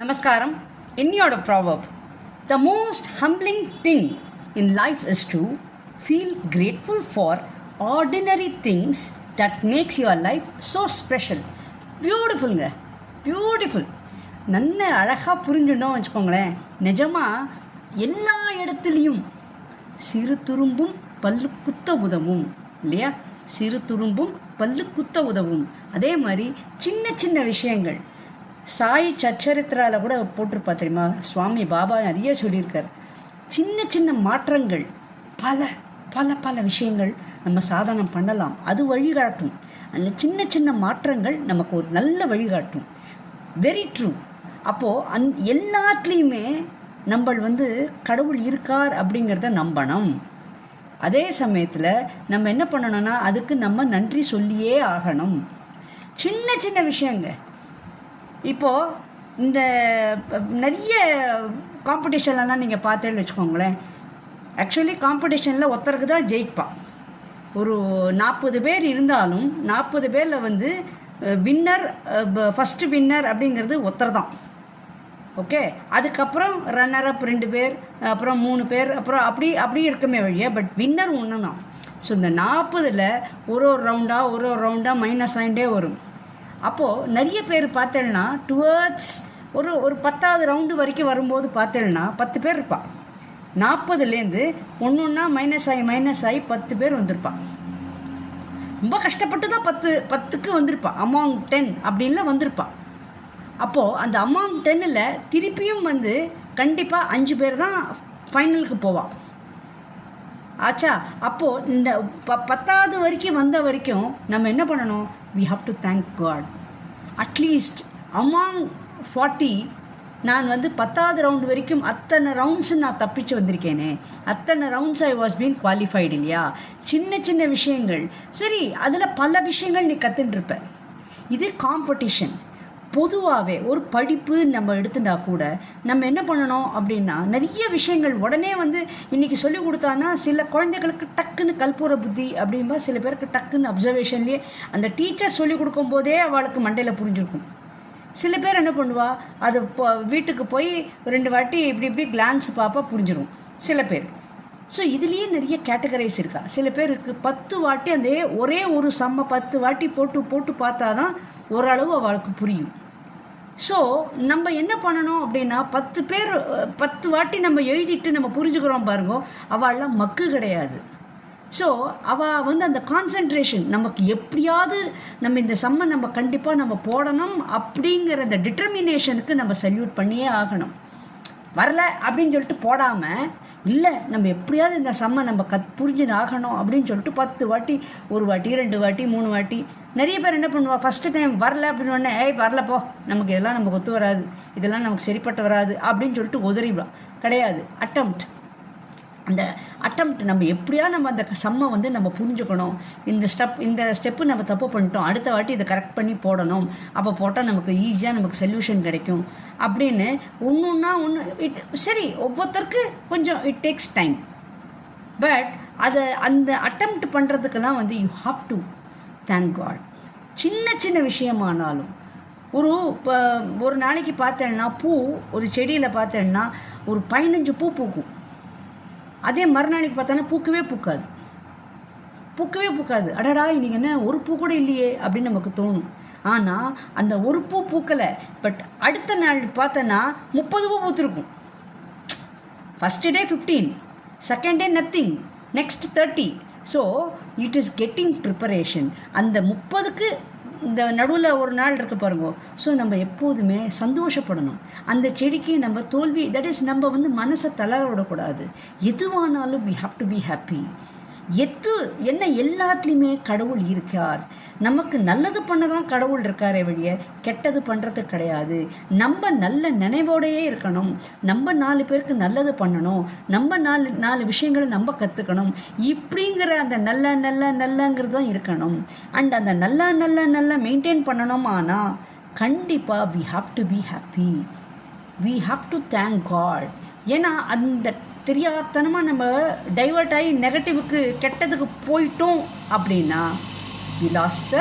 நமஸ்காரம். என்னையோட proverb the most humbling thing in life is to feel grateful for ordinary things that makes your life so special பியூட்டிஃபுல்ங்க beautiful நல்ல அழகாக புரிஞ்சுட்டோம் வச்சுக்கோங்களேன். நிஜமாக எல்லா இடத்துலையும் சிறு துரும்பும் பல்லுக்குத்த உதவும் இல்லையா? சிறு துரும்பும் பல்லு குத்த உதவும். அதே மாதிரி சின்ன சின்ன விஷயங்கள். சாய் சச்சரித்திரால கூட போட்டிருப்பா தெரியுமா? சுவாமி பாபா நிறைய சொல்லியிருக்கார். சின்ன சின்ன மாற்றங்கள் பல பல பல விஷயங்கள் நம்ம சாதனம் பண்ணலாம். அது வழிகாட்டும். அந்த சின்ன சின்ன மாற்றங்கள் நமக்கு ஒரு நல்ல வழிகாட்டும். வெரி ட்ரூ அப்போது அந் எல்லாத்துலேயுமே நம்ம வந்து கடவுள் இருக்கார் அப்படிங்கிறத நம்பணும். அதே சமயத்தில் நம்ம என்ன பண்ணணும்னா அதுக்கு நம்ம நன்றி சொல்லியே ஆகணும். சின்ன சின்ன விஷயங்க. இப்போது இந்த நிறைய காம்படிஷன்லலாம் நீங்கள் பார்த்தேன்னு வச்சுக்கோங்களேன். ஆக்சுவலி காம்படிஷனில் ஒருத்தருக்கு தான் ஜெயிப்பான் ஒரு நாற்பது பேர் இருந்தாலும் நாற்பது பேரில் வந்து வின்னர் ஃபஸ்ட்டு வின்னர் அப்படிங்கிறது ஒருத்தர் தான். ஓகே அதுக்கப்புறம் ரன்னர் அப் ரெண்டு பேர் அப்புறம் மூணு பேர் அப்புறம் அப்படி அப்படி இருக்குமே வழியா பட் வின்னர் ஒன்று தான் ஸோ இந்த நாற்பதில் ஒரு ஒரு ரவுண்டாக ஒரு ஒரு ரவுண்டாக மைனஸ் ஆகிட்டே வரும். அப்போது நிறைய பேர் பார்த்தேன்னா டுவர்ட்ஸ் ஒரு ஒரு பத்தாவது ரவுண்டு வரைக்கும் வரும்போது பார்த்தேன்னா பத்து பேர் இருப்பாள் நாற்பதுலேருந்து ஒன்று ஒன்றா மைனஸ் ஆகி மைனஸ் ஆகி பத்து பேர் வந்திருப்பா. ரொம்ப கஷ்டப்பட்டு தான் பத்து பத்துக்கு வந்திருப்பாள் அமாங் டென் அப்படின்லாம் வந்திருப்பா. அப்போது அந்த அமாங் டென்னில் திருப்பியும் வந்து கண்டிப்பாக அஞ்சு பேர் தான் ஃபைனலுக்கு போவாள் ஆச்சா அப்போது இந்த ப பத்தாவது வரைக்கும் வந்த வரைக்கும் நம்ம என்ன பண்ணணும்? We have to thank God at least among forty நான் வந்து பத்தாவது ரவுண்ட் வரைக்கும் அத்தனை ரவுண்ட்ஸு நான் தப்பிச்சு வந்திருக்கேனே. அத்தனை rounds I was been qualified இல்லையா? சின்ன சின்ன விஷயங்கள். சரி அதில் பல விஷயங்கள் நீ கற்றுட்டுருப்ப இது காம்படிஷன் பொதுவாகவே ஒரு படிப்பு நம்ம எடுத்துட்டா கூட நம்ம என்ன பண்ணணும் அப்படின்னா நிறைய விஷயங்கள் உடனே வந்து இன்றைக்கி சொல்லி கொடுத்தான்னா சில குழந்தைகளுக்கு டக்குன்னு கல்பூர புத்தி அப்படின்பா சில பேருக்கு டக்குன்னு அப்சர்வேஷன்லேயே அந்த டீச்சர் சொல்லி கொடுக்கும்போதே அவளுக்கு மண்டையில் புரிஞ்சிருக்கும். சில பேர் என்ன பண்ணுவா அது இப்போ வீட்டுக்கு போய் ரெண்டு வாட்டி இப்படி இப்படி கிளான்ஸ் பார்ப்பா புரிஞ்சிடும் சில பேர். ஸோ இதுலேயே நிறைய கேட்டகரைஸ் இருக்கா. சில பேருக்கு பத்து வாட்டி அந்த ஒரே ஒரு செம்ம பத்து வாட்டி போட்டு போட்டு பார்த்தா தான் ஓரளவு அவளுக்கு புரியும். ஸோ நம்ம என்ன பண்ணணும் அப்படின்னா பத்து பேர் பத்து வாட்டி நம்ம எழுதிட்டு நம்ம புரிஞ்சுக்கிறோம் பாருங்க அவள்லாம் மக்கு கிடையாது. ஸோ அவள் வந்து அந்த கான்சென்ட்ரேஷன் நமக்கு எப்படியாவது நம்ம இந்த சம்மை நம்ம கண்டிப்பாக நம்ம போடணும் அப்படிங்கிற அந்த டிட்டர்மினேஷனுக்கு நம்ம சல்யூட் பண்ணியே ஆகணும். வரல அப்படின்னு சொல்லிட்டு போடாமல் இல்லை நம்ம எப்படியாவது இந்த சம்மை நம்ம கத் புரிஞ்சுன்னு ஆகணும் அப்படின்னு சொல்லிட்டு பத்து வாட்டி ஒரு வாட்டி ரெண்டு வாட்டி மூணு வாட்டி நிறைய பேர் என்ன பண்ணுவா? ஃபஸ்ட்டு டைம் வரல அப்படின்னு உடனே ஏய் வரல போ. நமக்கு இதெல்லாம் நமக்கு ஒத்து வராது. இதெல்லாம் நமக்கு சரிப்பட்டு வராது. அப்படின்னு சொல்லிட்டு உதறிவிடும் கிடையாது. அட்டம்ப்ட் அந்த அட்டம்ப்ட் நம்ம எப்படியா நம்ம அந்த சம்மை வந்து நம்ம புரிஞ்சுக்கணும். இந்த ஸ்டெப் இந்த ஸ்டெப்பு நம்ம தப்பு பண்ணிட்டோம். அடுத்த வாட்டி இதை கரெக்ட் பண்ணி போடணும். அப்போ போட்டால் நமக்கு ஈஸியாக நமக்கு சொல்யூஷன் கிடைக்கும். அப்படின்னு ஒன்று ஒன்றா ஒன்று இட் சரி ஒவ்வொருத்தருக்கு கொஞ்சம் இட் டேக்ஸ் டைம் பட் அதை அந்த அட்டம்ப்ட் பண்ணுறதுக்கெல்லாம் வந்து you have to thank God சின்ன சின்ன விஷயமானாலும் ஒரு இப்போ ஒரு நாளைக்கு பார்த்தேன்னா பூ ஒரு செடியில் பார்த்தேன்னா ஒரு பதினஞ்சு பூ பூக்கும். அதே மறுநாளைக்கு பார்த்தோன்னா பூக்கவே பூக்காது. பூக்கவே பூக்காது. அடடா இன்றைக்கி என்ன ஒரு பூ கூட இல்லையே அப்படின்னு நமக்கு தோணும். ஆனால் அந்த ஒரு பூ பூக்கலை. பட் அடுத்த நாள் பார்த்தோன்னா முப்பது பூ பூத்திருக்கும். First day fifteen second day nothing next thirty so it is getting preparation அந்த முப்பதுக்கு இந்த நடுவில் ஒரு நாள் இருக்கு பாருங்க. ஸோ நம்ம எப்போதுமே சந்தோஷப்படணும். அந்த செடிக்கு நம்ம தோல்வி தட் இஸ் நம்ம வந்து மனசை தளர விடக்கூடாது. எதுவானாலும் we have to be happy எத்து என்ன எல்லாத்துலேயுமே கடவுள் இருக்கார். நமக்கு நல்லது பண்ண தான் கடவுள் இருக்காரே வழிய கெட்டது பண்ணுறது கிடையாது. நம்ம நல்ல நினைவோடையே இருக்கணும். நம்ம நாலு பேருக்கு நல்லது பண்ணணும். நம்ம நாலு நாலு விஷயங்களை நம்ம கற்றுக்கணும் இப்படிங்கிற அந்த நல்ல நல்ல நல்லங்கிறது தான் இருக்கணும். அண்ட் அந்த நல்ல நல்ல நல்ல மெயின்டைன் பண்ணணும் ஆனால் கண்டிப்பாக we have to be happy we have to thank God ஏன்னா அந்த தெரியாதனமாக நம்ம டைவர்ட் ஆகி நெகட்டிவுக்கு கெட்டதுக்கு போயிட்டோம் அப்படின்னா we lost the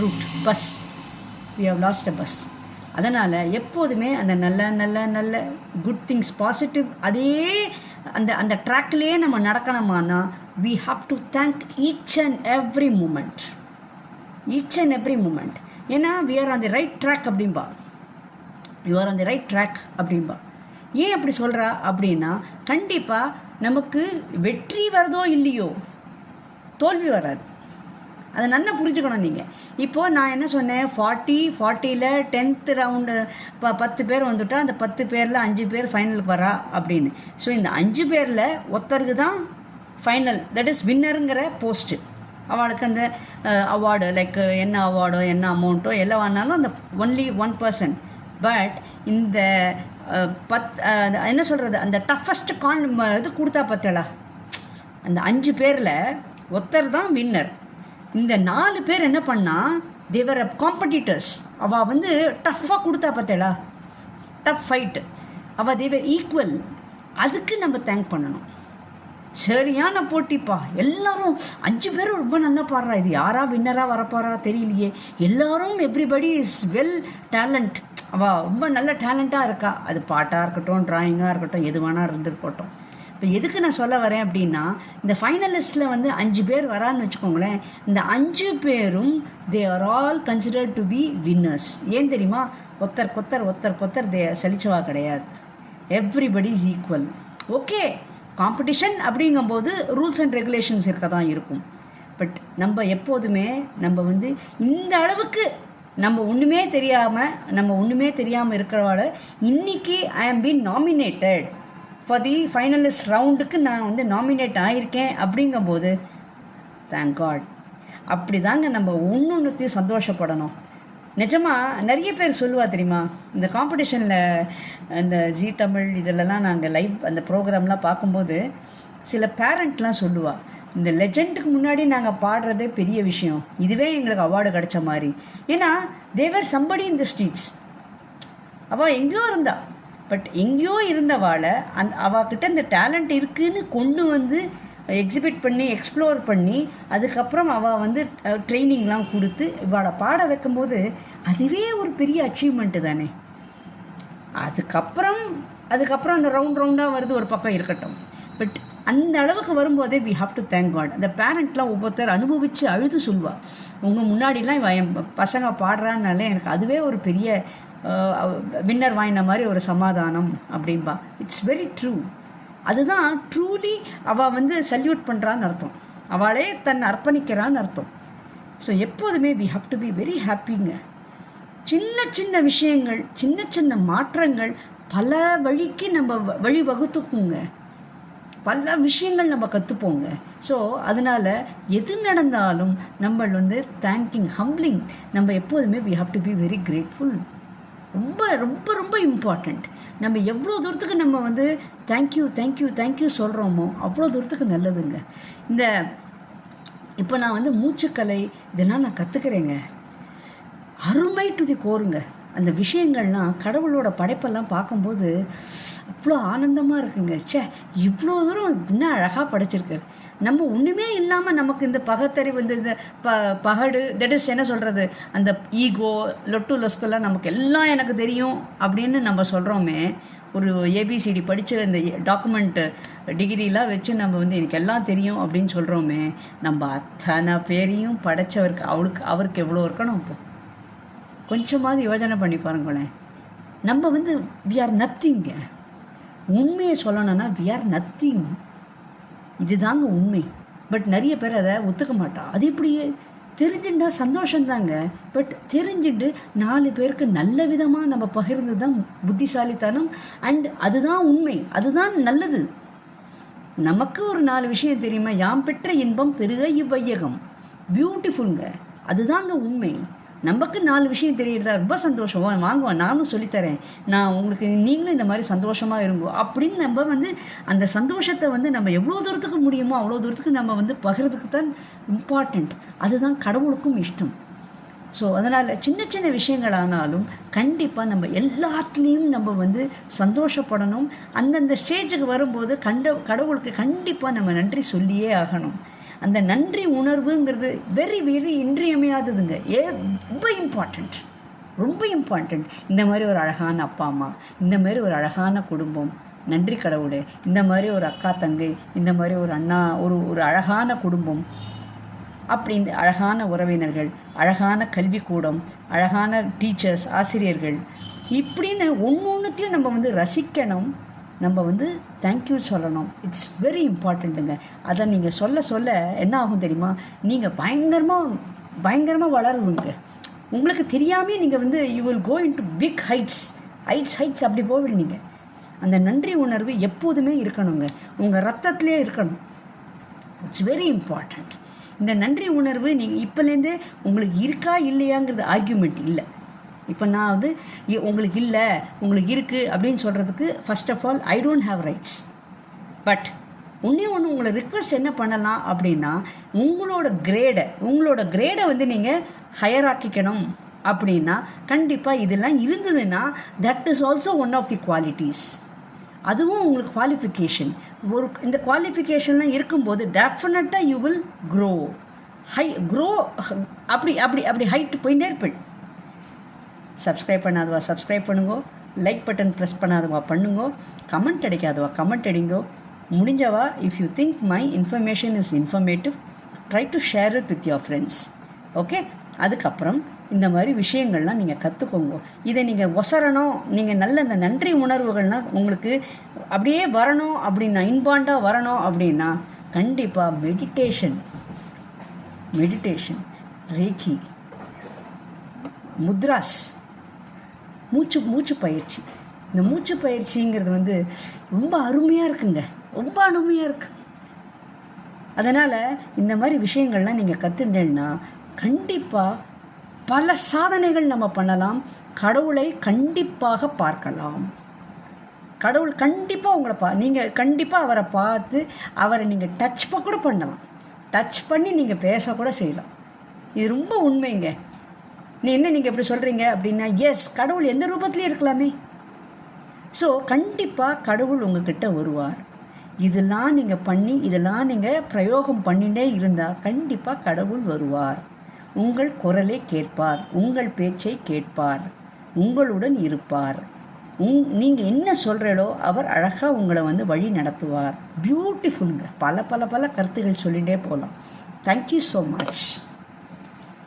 route bus we have lost a bus அதனால் எப்போதுமே அந்த நல்ல நல்ல நல்ல குட் திங்ஸ் பாசிட்டிவ் அதே அந்த அந்த ட்ராக்லேயே நம்ம நடக்கணுமானா we have to thank each and every moment each and every moment ஏன்னா we are on the right track அப்படின்பா you are on the right track அப்படின்பா ஏன் அப்படி சொல்கிறா அப்படின்னா கண்டிப்பாக நமக்கு வெற்றி வருதோ இல்லையோ தோல்வி வராது. அதை நல்லா புரிஞ்சுக்கணும் நீங்கள் இப்போது நான் என்ன சொன்னேன்? ஃபார்ட்டி ஃபார்ட்டியில் டென்த்து ரவுண்டு இப்போ பத்து பேர் வந்துட்டா அந்த பத்து பேரில் அஞ்சு பேர் ஃபைனலுக்கு வரா அப்படின்னு. ஸோ இந்த அஞ்சு பேரில் ஒருத்தருக்கு தான் ஃபைனல் தட் இஸ் வின்னருங்கிற போஸ்ட்டு அவளுக்கு அந்த அவார்டு லைக் என்ன அவார்டோ என்ன அமௌண்ட்டோ எல்லாம் வாங்கினாலும் அந்த ஒன்லி ஒன் பர்சன் பட் இந்த பத் என்ன சொல்கிறது அந்த டஃபஸ்ட் கான் இது கொடுத்தா பார்த்தேடா அந்த அஞ்சு பேரில் ஒருத்தர் தான் வின்னர் இந்த நாலு பேர் என்ன பண்ணால் தேவர் காம்படிட்டர்ஸ் அவள் வந்து டஃப்பாக கொடுத்தா பார்த்தேடா டஃப் ஃபைட் அவள் தேவர் ஈக்குவல் அதுக்கு நம்ம தேங்க் பண்ணணும். சரியான போட்டிப்பா. எல்லாரும் அஞ்சு பேரும் ரொம்ப நல்லா பாடுறா. இது யாரா வின்னராக வரப்போறா தெரியலையே. எல்லாரும் எவ்ரிபடி இஸ் வெல் டேலண்ட் அவள் ரொம்ப நல்ல டேலண்ட்டாக இருக்கா. அது பாட்டாக இருக்கட்டும் ட்ராயிங்காக இருக்கட்டும் எது வேணா இருந்துருக்கட்டும் இப்போ எதுக்கு நான் சொல்ல வரேன் அப்படின்னா இந்த ஃபைனலிஸ்ட்டில் வந்து அஞ்சு பேர் வரான்னு வச்சுக்கோங்களேன். இந்த அஞ்சு பேரும் they are all considered to be winners ஏன் தெரியுமா? ஒத்தர் கொத்தர் ஒத்தர் கொத்தர் தே சலிச்சவா கிடையாது. Everybody is equal okay competition அப்படிங்கும்போது ரூல்ஸ் அண்ட் ரெகுலேஷன்ஸ் இருக்க தான் இருக்கும். பட் நம்ம எப்போதுமே நம்ம வந்து இந்த அளவுக்கு நம்ம ஒன்றுமே தெரியாமல் நம்ம ஒன்றுமே தெரியாமல் இருக்கிறவால இன்றைக்கி I am been nominated for the finalist ரவுண்டுக்கு நான் வந்து நாமினேட் ஆகியிருக்கேன் அப்படிங்கும்போது தேங்க் காட் அப்படி தாங்க நம்ம ஒன்று ஒன்றுத்தையும் சந்தோஷப்படணும். நிஜமாக நிறைய பேர் சொல்லுவா தெரியுமா இந்த காம்படிஷனில் இந்த ஜீ தமிழ் இதிலலாம் நாங்கள் லைவ் அந்த ப்ரோக்ராம்லாம் பார்க்கும்போது சில பேரண்ட்லாம் சொல்லுவாள் இந்த லெஜெண்டுக்கு முன்னாடி நாங்கள் பாடுறதே பெரிய விஷயம். இதுவே எங்களுக்கு அவார்டு கிடைச்ச மாதிரி. ஏன்னா தேவர் சம்படி இந்த ஸ்ட்ரீட்ஸ் அவள் எங்கேயோ இருந்தா. பட் எங்கேயோ இருந்தவாளை அந் அவகிட்ட இந்த டேலண்ட் இருக்குதுன்னு கொண்டு வந்து எக்ஸிபிட் பண்ணி எக்ஸ்ப்ளோர் பண்ணி அதுக்கப்புறம் அவள் வந்து ட்ரைனிங்லாம் கொடுத்து இவளை பாட வைக்கும்போது அதுவே ஒரு பெரிய அச்சீவ்மெண்ட்டு தானே. அதுக்கப்புறம் அதுக்கப்புறம் அந்த ரவுண்ட் ரவுண்டாக வருது ஒரு பக்கம் இருக்கட்டும். பட் அந்த அளவுக்கு வரும்போதே we have to thank God அந்த பேரண்ட்லாம் ஒவ்வொருத்தர் அனுபவித்து அழுது சொல்லுவாள் உங்கள் முன்னாடிலாம் என் பசங்க பாடுறான்னாலே எனக்கு அதுவே ஒரு பெரிய வின்னர் வாங்கின மாதிரி ஒரு சமாதானம் அப்படின்பா இட்ஸ் வெரி ட்ரூ அதுதான் ட்ரூலி அவள் வந்து சல்யூட் பண்ணுறான்னு அர்த்தம். அவளே தன்னை அர்ப்பணிக்கிறான்னு அர்த்தம். ஸோ எப்போதுமே we have to be very ஹாப்பிங்க சின்ன சின்ன விஷயங்கள் சின்ன சின்ன மாற்றங்கள் பல வழிக்கு நம்ம வ- வழி வகுத்துக்குங்க பல விஷயங்கள் நம்ம கற்றுப்போங்க ஸோ அதனால் எது நடந்தாலும் நம்ம வந்து தேங்கிங் ஹம்பிளிங் நம்ம எப்போதுமே we have to be very grateful ரொம்ப ரொம்ப ரொம்ப இம்பார்ட்டண்ட் நம்ம எவ்வளோ தூரத்துக்கு நம்ம வந்து தேங்க்யூ தேங்க்யூ தேங்க்யூ சொல்கிறோமோ அவ்வளோ தூரத்துக்கு நல்லதுங்க. இந்த இப்போ நான் வந்து மூச்சுக்கலை இதெல்லாம் நான் கற்றுக்கிறேங்க அருமை டு தி கோருங்க அந்த விஷயங்கள்லாம் கடவுளோட படைப்பெல்லாம் பார்க்கும்போது அவ்வளோ ஆனந்தமாக இருக்குங்க. ச்சே இவ்வளோ தூரம் இன்னும் அழகாக படைச்சிருக்காரு நம்ம ஒன்றுமே இல்லாமல் நமக்கு இந்த பகத்தறிவு இந்த இந்த ப பகடு தட் இஸ் என்ன சொல்கிறது அந்த ஈகோ லொட்டு லொஸ்கெல்லாம் நமக்கு எல்லாம் எனக்கு தெரியும் அப்படின்னு நம்ம சொல்கிறோமே ஒரு ஏபிசிடி படித்த இந்த டாக்குமெண்ட்டு டிகிரிலாம் வச்சு நம்ம வந்து எனக்கு எல்லாம் தெரியும் அப்படின்னு சொல்கிறோமே நம்ம அத்தனை பேரையும் படைச்சவருக்கு அவளுக்கு அவருக்கு எவ்வளோ இருக்கணும் இப்போ? கொஞ்சமாவது யோஜனை பண்ணி பாருங்களேன். நம்ம வந்து வி ஆர் நத்திங்க உண்மையை சொல்லணும்னா வி ஆர் நத்திங் இதுதாங்க உண்மை. பட் நிறைய பேர் அதை ஒத்துக்க மாட்டான் அது இப்படியே தெரிஞ்சுட்டா சந்தோஷந்தாங்க பட் தெரிஞ்சுட்டு நாலு பேருக்கு நல்ல விதமாக நம்ம பகிர்ந்து தான் புத்திசாலித்தனம். அண்ட் அதுதான் உண்மை. அதுதான் நல்லது. நமக்கு ஒரு நாலு விஷயம் தெரியுமா? யாம் பெற்ற இன்பம் பெருக இவ்வையகம். பியூட்டிஃபுல்ங்க அதுதாங்க உண்மை. நமக்கு நாலு விஷயம் தெரியறதா ரொம்ப சந்தோஷம். வாங்குவோம். நானும் சொல்லித்தரேன். நான் உங்களுக்கு நீங்களும் இந்த மாதிரி சந்தோஷமாக இருங்கோ. அப்படின்னு நம்ம வந்து அந்த சந்தோஷத்தை வந்து நம்ம எவ்வளோ தூரத்துக்கு முடியுமோ அவ்வளோ தூரத்துக்கு நம்ம வந்து பகிர்றதுக்கு தான் இம்பார்ட்டண்ட் அதுதான் கடவுளுக்கும் இஷ்டம். ஸோ அதனால் சின்ன சின்ன விஷயங்கள் ஆனாலும் கண்டிப்பாக நம்ம எல்லாத்துலேயும் நம்ம வந்து சந்தோஷப்படணும். அந்தந்த ஸ்டேஜுக்கு வரும்போது கண்ட கடவுளுக்கு கண்டிப்பாக நம்ம நன்றி சொல்லியே ஆகணும். அந்த நன்றி உணர்வுங்கிறது வெரி வெரி இன்றியமையாததுங்க. ஏ ரொம்ப இம்பார்ட்டண்ட் ரொம்ப இம்பார்ட்டண்ட் இந்த மாதிரி ஒரு அழகான அப்பா அம்மா இந்த மாதிரி ஒரு அழகான குடும்பம் நன்றி கடவுளே இந்த மாதிரி ஒரு அக்கா தங்கை இந்த மாதிரி ஒரு அண்ணா ஒரு ஒரு அழகான குடும்பம் அப்படி இந்த அழகான உறவினர்கள் அழகான கல்விக்கூடம் அழகான டீச்சர்ஸ் ஆசிரியர்கள் இப்படின்னு ஒன்று ஒன்றுத்தையும் நம்ம வந்து ரசிக்கணும். நம்ம வந்து தேங்க்யூ சொல்லணும். இட்ஸ் வெரி இம்பார்ட்டண்ட்டுங்க அதை நீங்கள் சொல்ல சொல்ல என்ன ஆகும் தெரியுமா? நீங்கள் பயங்கரமாக பயங்கரமாக வளருவீங்க. உங்களுக்கு தெரியாமே நீங்கள் வந்து you will go into big heights heights heights அப்படி போவீங்க அந்த நன்றி உணர்வு எப்போதுமே இருக்கணுங்க. உங்கள் ரத்தத்திலே இருக்கணும். இட்ஸ் வெரி இம்பார்ட்டண்ட் இந்த நன்றி உணர்வு நீங்கள் இப்போலேருந்தே உங்களுக்கு இருக்கா இல்லையாங்கிறது ஆர்கியூமெண்ட் இல்லை. இப்போ நான் வந்து உங்களுக்கு இல்லை உங்களுக்கு இருக்குது அப்படின்னு சொல்கிறதுக்கு first of all I don't have rights but ஒன்றே ஒன்று உங்களை ரிக்வெஸ்ட் என்ன பண்ணலாம் அப்படின்னா உங்களோட கிரேடை உங்களோட கிரேடை வந்து நீங்கள் ஹையர் ஆக்கிக்கணும் அப்படின்னா கண்டிப்பாக இதெல்லாம் இருந்ததுன்னா that is also one of the qualities அதுவும் உங்களுக்கு குவாலிஃபிகேஷன் ஒரு இந்த குவாலிஃபிகேஷன்லாம் இருக்கும்போது டெஃபினட்டாக you will grow high grow அப்படி அப்படி அப்படி ஹைட்டு போயிட்டே இருப்பேன். சப்ஸ்கிரைப் பண்ணாதவா? சப்ஸ்கிரைப் பண்ணுங்கோ. லைக் பட்டன் ப்ரெஸ் பண்ணாதவா? பண்ணுங்கோ. கமெண்ட் அடிக்காதவா? கமெண்ட் அடிங்கோ. முடிஞ்சவா? If you think my information is informative try to share it with your friends okay அதுக்கப்புறம் இந்த மாதிரி விஷயங்கள்லாம் நீங்கள் கற்றுக்கோங்க இதை நீங்கள் ஒசரணும் நீங்கள் நல்ல இந்த நன்றி உணர்வுகள்லாம் உங்களுக்கு அப்படியே வரணும் அப்படின்னா இன்பாண்டாக வரணும் அப்படின்னா கண்டிப்பாக மெடிடேஷன் மெடிடேஷன் ரேக்கி முத்ராஸ் மூச்சு மூச்சு பயிற்சி. இந்த மூச்சு பயிற்சிங்கிறது வந்து ரொம்ப அருமையாக இருக்குங்க. ரொம்ப அருமையாக இருக்கு. அதனால் இந்த மாதிரி விஷயங்கள்லாம் நீங்கள் கற்றுட்டேன்னா கண்டிப்பாக பல சாதனைகள் நம்ம பண்ணலாம். கடவுளை கண்டிப்பாக பார்க்கலாம். கடவுள் கண்டிப்பாக உங்களை பா நீங்கள் கண்டிப்பாக அவரை பார்த்து அவரை நீங்கள் டச் கூட பண்ணலாம். டச் பண்ணி நீங்கள் பேசக்கூட செய்யலாம். இது ரொம்ப உண்மைங்க. நீ என்ன நீங்கள் எப்படி சொல்கிறீங்க அப்படின்னா எஸ் கடவுள் எந்த ரூபத்துலேயும் இருக்கலாமே? ஸோ கண்டிப்பாக கடவுள் உங்ககிட்ட வருவார். இதெல்லாம் நீங்கள் பண்ணி இதெல்லாம் நீங்கள் பிரயோகம் பண்ணிட்டே இருந்தால் கண்டிப்பாக கடவுள் வருவார். உங்கள் குரலை கேட்பார் உங்கள் பேச்சை கேட்பார் உங்களுடன் இருப்பார். உங் நீங்கள் என்ன சொல்கிறீங்களோ அவர் அழகாக உங்களை வந்து வழி நடத்துவார். பியூட்டிஃபுல்லுங்க பல பல பல கருத்துகள் சொல்லிகிட்டே போகலாம் தேங்க்யூ ஸோ மச்